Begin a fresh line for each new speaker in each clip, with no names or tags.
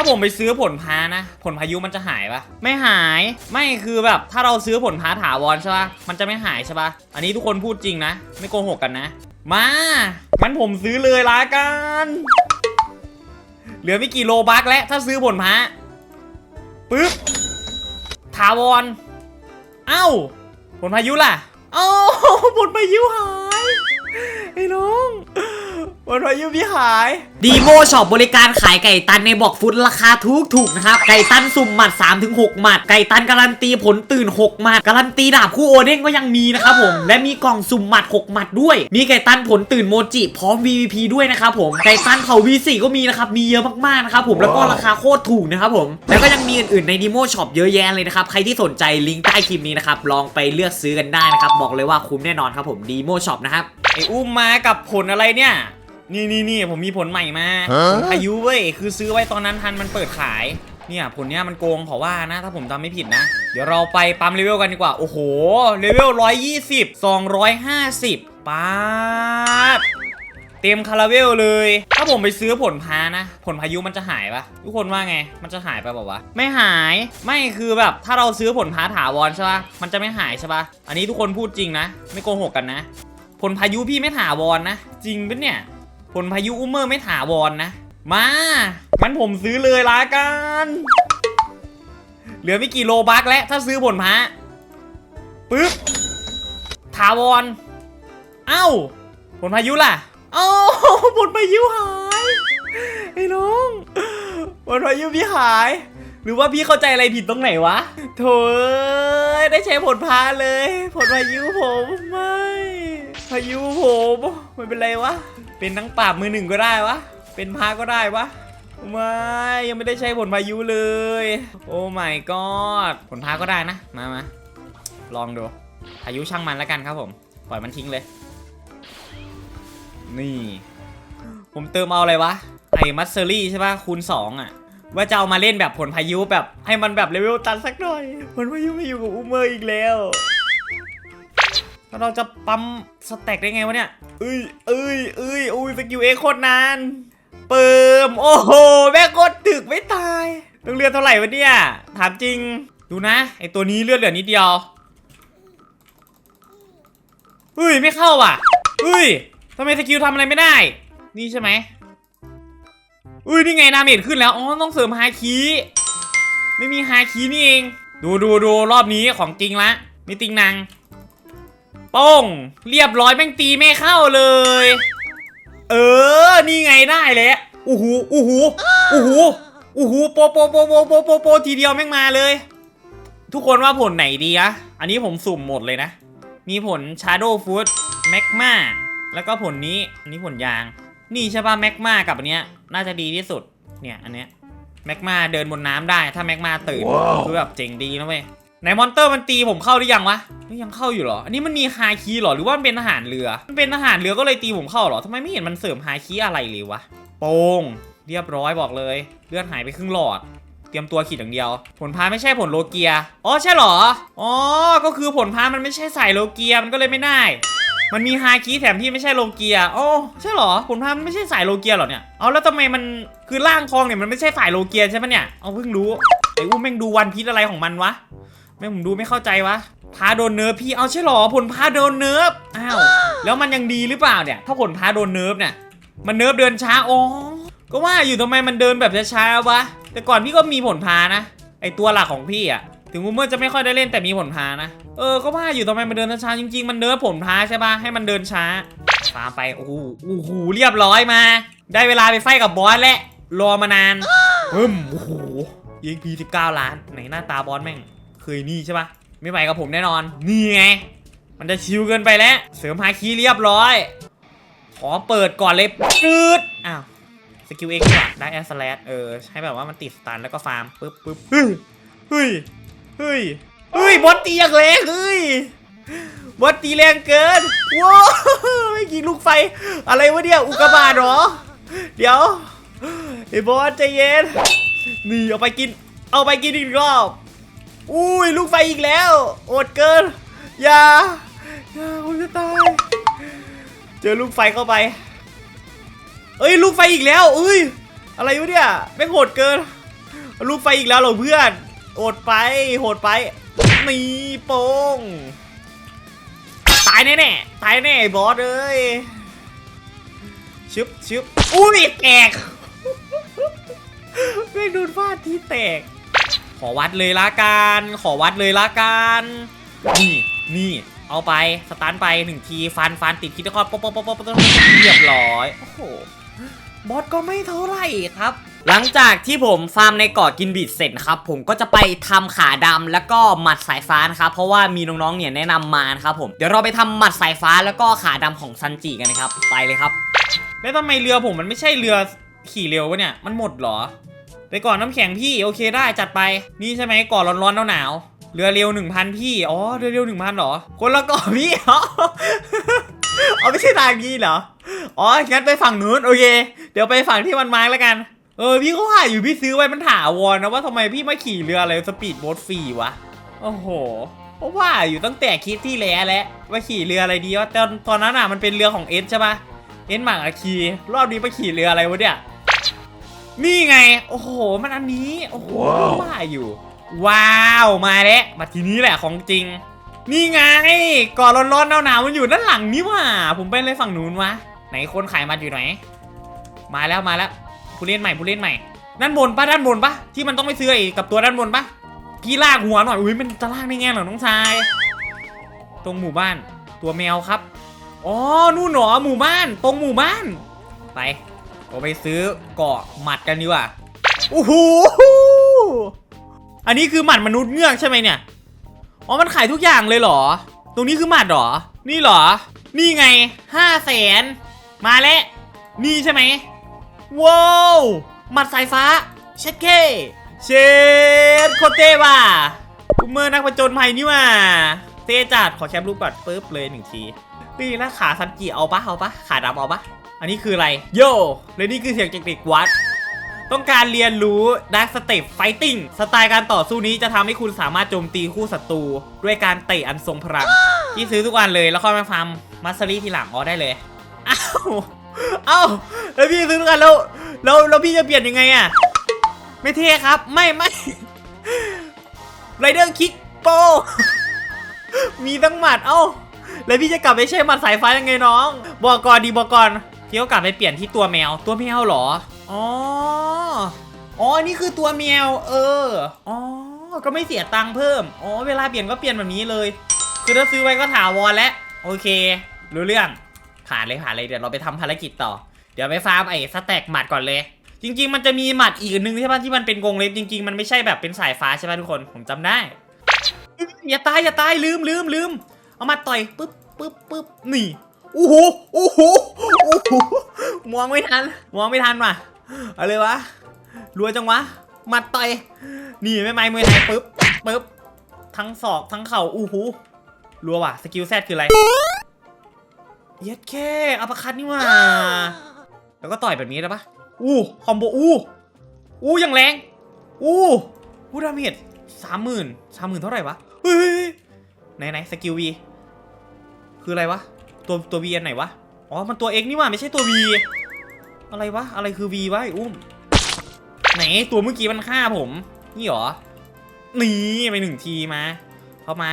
ถ้าผมไปซื้อผลพานะ ผลพายุมันจะหายปะไม่หาย ไม่คือแบบ ถ้าเราซื้อผลพาถาวรใช่ปะมันจะไม่หายใช่ปะอันนี้ทุกคนพูดจริงนะ ไม่โกหกกันนะ มางั้นผมซื้อเลยละกัน เหลือไม่กี่โลบักแล้ว ถ้าซื้อผลพาปึ๊บ ถาวร เอ้า ผลพายุล่ะ เอ้า ผลพายุหาย ไอ้น้อง ผลพายุพี่หาย
ดีโมช็อปบริการขายไก่ตันในบอกฟุตราคาถูกถูกๆนะครับ ไก่ตันสุ่มหมัด 3-6 หมัด ไก่ตันการันตีผลตื่น 6 หมัด การันตีดาบคู่โอเด้งก็ยังมีนะครับผม และมีกล่องสุ่มหมัด 6 หมัดด้วย มีไก่ตันผลตื่นโมจิ พร้อม VVP ด้วยนะครับผม ไก่ตันเผา V4 ก็มีนะครับ มีเยอะมากๆนะครับผม แล้วก็ราคาโคตรถูกนะครับผม แล้วก็ยังมีอื่นๆในดีโมช็อปเยอะแยะเลยนะครับ ใครที่สนใจลิงก์ใต้คลิปนี้นะครับลองไปเลือกซื้อกันได้นะครับบอกเลยว่าคุ้มแน่นอนครับผมดีโมช็อปนะครับ
ไอ้อุ้มมากับผลอะไรเนี่ย นี่นี่นี่ผมมีผลใหม่มาผลพายุเว้ย คือซื้อไว้ตอนนั้นทันมันเปิดขาย เนี่ยผลเนี้ยมันโกงเพราะว่านะ ถ้าผมจำไม่ผิดนะ เดี๋ยวเราไปปั๊มเลเวลกันดีกว่า โอ้โห เลเวล 120 250ป๊าบเต็มคาราเวลเลย ถ้าผมไปซื้อผลพานะ ผลพายุมันจะหายปะทุกคนว่าไง มันจะหายไปบอกว่าวะไม่หาย ไม่คือแบบ ถ้าเราซื้อผลพาถาวรใช่ปะมันจะไม่หายใช่ปะอันนี้ทุกคนพูดจริงนะ ไม่โกหกกันนะ ผลพายุพี่ไม่ถาวรนะ จริงปะเนี่ย ผลพายุอุ้มเมอร์ไม่ถาวรนะ มางั้นผมซื้อเลยละกัน เหลือไม่กี่โลบักแล้ว ถ้าซื้อผลพาปึ๊บถาวร เอ้า ผลพายุล่ะ เอ้า ผลพายุหายไอ้น้องผลพายุพี่หาย หรือว่าพี่เข้าใจอะไรผิดตรงไหนวะโถเอ้ยได้ใช้ผลพาเลย ผลพายุผมไม่ พายุผมไม่เป็นไรวะ เป็นทั้งปราบมือหนึ่งก็ได้วะ เป็นพาก็ได้วะไม่ยังไม่ได้ใช้ผลพายุเลย โอ้ my god ผลพาก็ได้นะ มามาลองดู พายุช่างมันแล้วกันครับผม ปล่อยมันทิ้งเลย นี่ ผมเติมเอาอะไรวะ ไอ้มัสเซอรี่ใช่ปะคูณ 2 อะ ว่าจะเอามาเล่นแบบผลพายุแบบให้มันแบบเลเวลตันสักหน่อย ผลพายุไม่อยู่กับอูเมอร์อีกแล้ว แล้วเราจะปั๊มสแต็กได้ไงวะเนี่ยเอ้ยเอ้ยเอ้ยอุ้ยสกิลเอโคตรนานเปิมโอ้โหแม่งโคตรถึกไม่ตายต้องเลือดเท่าไหร่วะเนี่ยถามจริงดูนะไอตัวนี้เลือดเหลือนิดเดียวเฮ้ยไม่เข้าว่ะเฮ้ยทำไมสกิลทำอะไรไม่ได้ นี่ใช่ไหมอุ้ยนี่ไงดาเมจขึ้นแล้วอ๋อต้องเสริมฮาคีไม่มีฮาคีนี่เอง ดูดูดูรอบนี้ของจริงละมีติงนาง โป้งเรียบร้อยแม่งตีไม่เข้าเลย เออ นี่ไงได้แล้วอู้หูอู้หูอู้หูอู้หูโปโปโปโปโปโปโปทีเดียวแม่งมาเลย ทุกคนว่าผลไหนดีอะอันนี้ผมสุ่มหมดเลยนะ มีผล Shadow Food Magma แล้วก็ผลนี้ อันนี้ผลยาง นี่ใช่ป่ะ Magma กับอันเนี้ย น่าจะดีที่สุด เนี่ยอันเนี้ย Magma เดินบนน้ำได้ ถ้า Magma ตื่นคือแบบเจ๋งดีนะเว้ย ไหนมอนเตอร์มันตีผมเข้าหรือยังวะยังเข้าอยู่เหรอ อันนี้มันมีฮาคีหรอ หรือว่ามันเป็นทหารเรือ มันเป็นทหารเรือก็เลยตีผมเข้าเหรอทำไมไม่เห็นมันเสริมฮาคีอะไรเลยวะ โป้งเรียบร้อยบอกเลย เลือดหายไปครึ่งหลอด เตรียมตัวขีดอย่างเดียว ผลพาไม่ใช่ผลโลเกีย อ๋อใช่เหรอ อ๋อ ก็คือผลพามันไม่ใช่สายโลเกีย มันก็เลยไม่ได้ มันมีฮาคีแถมที่ไม่ใช่โลเกียอ๋อใช่เหรอ ผลพามันไม่ใช่สายโลเกียเหรอเนี่ย เอาแล้วทำไมมัน คือร่างทองเนี่ยมันไม่ใช่สายโลเกียใช่ไหมเนี่ย เอาเพิ่งรู้ ไอ้อุ้มแม่งดูวันพีชอะไรของมันวะ แม่งผมดูไม่เข้าใจวะพาโดนเนิร์ฟพี่เอาใช่เหรอผลพาโดนเนิร์ฟอ้าวแล้วมันยังดีหรือเปล่าเนี่ย ถ้าผลพาโดนเนิร์ฟเนี่ยมันเนิร์ฟเดินช้าอ๋อก็ว่าอยู่ทำไมมันเดินแบบช้าๆวะแต่ก่อนพี่ก็มีผลพานะ ไอตัวหลักของพี่อะถึงเมื่อจะไม่ค่อยได้เล่นแต่มีผลพานะ เออก็ว่าอยู่ทำไมมันเดินช้าๆจริงๆ มันเนิร์ฟผลพาใช่ปะให้มันเดินช้าฟาร์มไปโอ้โหโอ้โหเรียบร้อยมา ได้เวลาไปไฟกับบอสแล้วรอมานานฮึมโอ้โหยิงพี19ล้านไหนหน้าตาบอสแม่งเค ยนี่ใช่ปะไม่ไปกับผมแน่นอน นี่ไง มันจะชิวเกินไปแล้ว เสริมฮาคีเรียบร้อย ขอเปิดก่อนเลยปืดอ้าวสกิลเองว่ะได้แอสแลดเออให้แบบว่ามันติดสตันแล้วก็ฟาร์มปึ๊บปึ๊บเฮ้ยเฮ้ยเฮ้ยเฮ้ยบอสตีอย่างแรงเฮ้ยบอสตีแรงเกินว้าวไม่ยิงลูกไฟ อะไรวะเนี่ยอุกกาบาตเหรอ เดี๋ยวไอ้บอสใจเย็นนี่เอาไปกิน เอาไปกินอีกรอบ อุ้ยลูกไฟอีกแล้ว อดเกิน อย่า อย่าผมจะตาย เจอลูกไฟเข้าไป เอ้ยลูกไฟอีกแล้วเอ้ย อะไรวะเนี่ยแม่งโหดเกิน ลูกไฟอีกแล้วเหรอเพื่อนโอดไป โหดไปมีโป้งตายแน่ๆตายแน่บอสเอ้ยชึบชึบอุ้ยแตกไม่โดนฟาดที่แตก ขอวัดเลยละกัน ขอวัดเลยละกัน นี่ นี่ เอาไป สตาร์ทไปหนึ่งที ฟัน ฟันติดคิดคอดป๊อปป๊อปป๊อปป๊อปเรียบร้อย โอ้โห บอสก็ไม่เท่าไหร่ครับ
หลังจากที่ผมฟาร์มในเกาะกินบีดเสร็จครับผมก็จะไปทำขาดำแล้วก็หมัดสายฟ้านะครับเพราะว่ามีน้องๆเนี่ยแนะนำมานะครับผมเดี๋ยวเราไปทำหมัดสายฟ้าแล้วก็ขาดำของซันจิกันนะครับไปเลยครับ
แล้วทำไมเรือผมมันไม่ใช่เรือขี่เร็ววะเนี่ยมันหมดเหรอ ไปก่อนน้ำแข็งพี่โอเคได้จัดไปนี่ใช่ไหมก่อนร้อนๆหนาวๆเรือเร็วหนึ่งพันพี่อ๋อเรือเร็วหนึ่งพันเหรอ คนละเก่อนพี่อ๋อเอาไม่ใช่ทางนี้เหรออ๋องั้นไปฝั่งนู้นโอเค เดี๋ยวไปฝั่งที่มันมาร์กแล้วกันเออพี่ก็ว่าอยู่พี่ซื้อไว้มันถาวรนะว่าทำไมพี่มาขี่เรืออะไรสปีดโบ๊ทฟรีวะโอ้โหเพราะว่าอยู่ตั้งแต่คลิปที่แล้วแหล้วว่าขี่เรืออะไรดีวะตอนตอนนั้นอะมันเป็นเรือของเอสใช่ปะเอสหมากอาคีรอบนี้มาขี่เรืออะไรวะเนี่ย นี่ไง โอ้โห มันอันนี้ โอ้โหว่าอยู่ ว้าว มาแล้ว มาทีนี้แหละของจริง นี่ไง ก่อนร้อนๆหนาวๆมันอยู่ด้านหลังนี่หว่า ผมไปเลยฝั่งนู้นวะ ไหนคนขายมัดอยู่ไหน มาแล้วมาแล้วผู้เล่นใหม่ผู้เล่นใหม่ ด้านบนปะด้านบนปะที่มันต้องไปซื้อไอ้กับตัวด้านบนปะพี่ลากหัวหน่อย อุ้ยมันจะลากได้ไงเหรอน้องชาย ตรงหมู่บ้าน ตัวแมวครับ อ๋อ นู่นหนอหมู่บ้าน ตรงหมู่บ้าน ไป เราไปซื้อเกาะหมัดกันดีกว่าโอ้โหอันนี้คือหมัดมนุษย์เงือกใช่ไหมเนี่ยอ๋อมันขายทุกอย่างเลยเหรอ ตรงนี้คือหมัดเหรอ นี่เหรอ นี่ไงห้าแสนมาแล้วนี่ใช่ไหมว้าวหมัดสายฟ้าเช็ดเคเช็ดโคตรเต้ว่ะกูเมอร์นักประจนภัยนี่ว่ะเต้จัดขอแคปรูปก่อนปึ๊บเลยหนึ่งทีนี่แล้วขาซันจิเอาปะเอาปะขาดำเอาปะ อันนี้คืออะไรโย่และนี่คือเสียงจากเด็กวัด ต้องการเรียนรู้ดักสเตปไฟติ้งสไตล์การต่อสู้นี้จะทำให้คุณสามารถโจมตีคู่ศัตรู ด้วยการเตะอันทรงพลังที่ซื้อทุกวันเลยแล้วค่อยมาฟาร์มมัสซารีทีหลังอ๋อได้เลยอ้าวเอ้าแล้วพี่ซื้อทุกวันแล้วแล้วแล้วพี่จะเปลี่ยนยังไงอะไม่เท่ครับไม่ไม่ไรเดอร์คิกโปมีตั้งหมัดเอ้าแล้วพี่จะกลับไปใช้หมัดสายฟ้ายังไงน้อง บอกก่อนดีบอกก่อน พี่ก็กลับไปเปลี่ยนที่ตัวแมว ตัวแมวเหรอ อ๋อ อ๋อ นี่คือตัวแมว เออ อ๋อ ก็ไม่เสียตังค์เพิ่ม อ๋อ เวลาเปลี่ยนก็เปลี่ยนแบบนี้เลย คือถ้าซื้อไว้ก็ถาวรแล้ว โอเค รู้เรื่อง ผ่านเลยผ่านเลย เดี๋ยวเราไปทำภารกิจต่อ เดี๋ยวไปฟาร์มไอ้สแต็กหมัดก่อนเลย จริง ๆ มันจะมีหมัดอีกอันนึงใช่ปะที่มันเป็นกรงเล็บจริง ๆ มันไม่ใช่แบบเป็นสายฟ้าใช่ปะทุกคน ผมจำได้ อย่าตายอย่าตายลืมลืมลืม เอามาต่อยปึ๊บปึ๊บปึ๊บนี่ โอ้โหโอ้โหโอ้โหมองไม่ทันมองไม่ทันว่ะเอาเลยวะรัวจังวะหมัดต่อยนี่ไม่ไม้มวยไทยปึ๊บปึ๊บทั้งศอกทั้งเข่าอู้หูรัวว่ะสกิลแซดคืออะไรเย็ดแค่อัปคัตนี่ว่ะแล้วก็ต่อยแบบนี้ได้ปะอู้คอมโบอู้อู้อย่างแรงอู้อู้ดาเมจสามหมื่นสามหมื่นเท่าไหร่วะเฮ้ยไหนไหนสกิล V คืออะไรวะ ตัวตัว V อันไหนวะ อ๋อ มันตัว X นี่ว่าไม่ใช่ตัว V อะไรวะ อะไรคือ V วะไอ้อุ้ม ไหนตัวเมื่อกี้มันฆ่าผม นี่เหรอ นี่ไปหนึ่งทีมา เข้ามา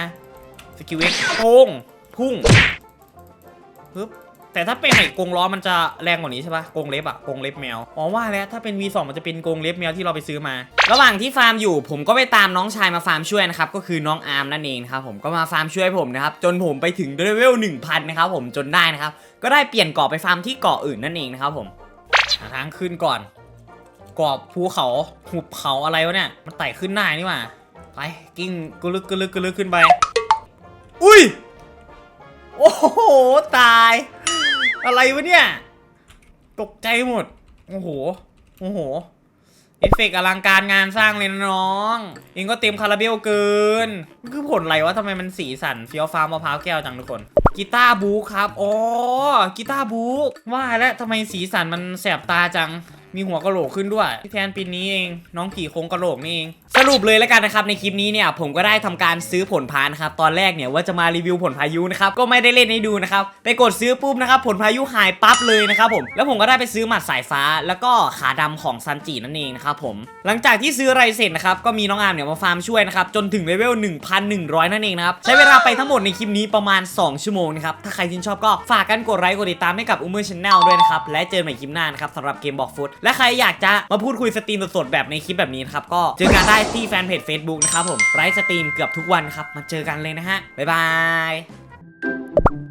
สกิลเอ็กโป้งพุ่งปึ๊บ แต่ถ้าเป็นไอ้กรงล้อมันจะแรงกว่านี้ใช่ปะกรงเล็บอะกรงเล็บแมวอ๋อว่าแล้วถ้าเป็น V2 มันจะเป็นกรงเล็บแมวที่เราไปซื้อมา
ระหว่างที่ฟาร์มอยู่ผมก็ไปตามน้องชายมาฟาร์มช่วยนะครับก็คือน้องอาร์มนั่นเองครับผมก็มาฟาร์มช่วยผมนะครับจนผมไปถึงเลเวล1000นะครับผมจนได้นะครับก็ได้เปลี่ยนเกาะไปฟาร์มที่เกาะอื่นนั่นเองนะครับผม
ทางขึ้นก่อนกรอบภูเขาหุบเขาอะไรวะเนี่ยมันไต่ขึ้นได้านี่หว่าไปกิ้งกุลึกกุลึกกุลึกขึ้นไป อุ้ย โอ้โห ตาย อะไรวะเนี่ย ตกใจหมด โอ้โห โอ้โห เอฟเฟกอลังการงานสร้างเลยนะน้องเองก็เต็มคาราเบลเกิน คือผลอะไรวะทำไมมันสีสันเฟี้ยวฟ้ามะพร้าวแก้วจังทุกคน กีตาร์บูครับ อ๋อ กีตาร์บูว่าแล้วทำไมสีสันมันแสบตาจัง มีหัวกะโหลกขึ้นด้วยพี่แทนปีนี้เอง น้องกี่โครงกะโหลกนี่เอง
สรุปเลยแล้วกันนะครับในคลิปนี้เนี่ยผมก็ได้ทำการซื้อผลพานะครับตอนแรกเนี่ยว่าจะมารีวิวผลพายุนะครับก็ไม่ได้เล่นให้ดูนะครับไปกดซื้อปุ๊บนะครับผลพายุหายปั๊บเลยนะครับผมแล้วผมก็ได้ไปซื้อหมัดสายฟ้า แล้วก็ขาดำของซันจินั่นเองนะครับผมหลังจากที่ซื้ออะไรเสร็จนะครับก็มีน้องอาร์มเนี่ยมาฟาร์มช่วยนะครับจนถึงเลเวล1,100 นั่นเองนะครับใช้เวลาไปทั้งหมดในคลิปนี้ประมาณ 2 ชั่วโมงนะครับถ้าใครชื่นชอบก็ฝากกันกดไลค์กดติดตามให้กับอุ้มเมอร์ชแนลด้วยนะครับและเจอใหม่คลิปหน้านะครับสำหรับเกมบอกฟุตและใครอยากจะมาพูดคุยสตรีมสดๆแบบในคลิปแบบนี้นะครับก็เจอกันได้ที่แฟนเพจ Facebook นะครับผมไลฟ์สตรีมเกือบทุกวันครับ มาเจอกันเลยนะฮะ บ๊ายบาย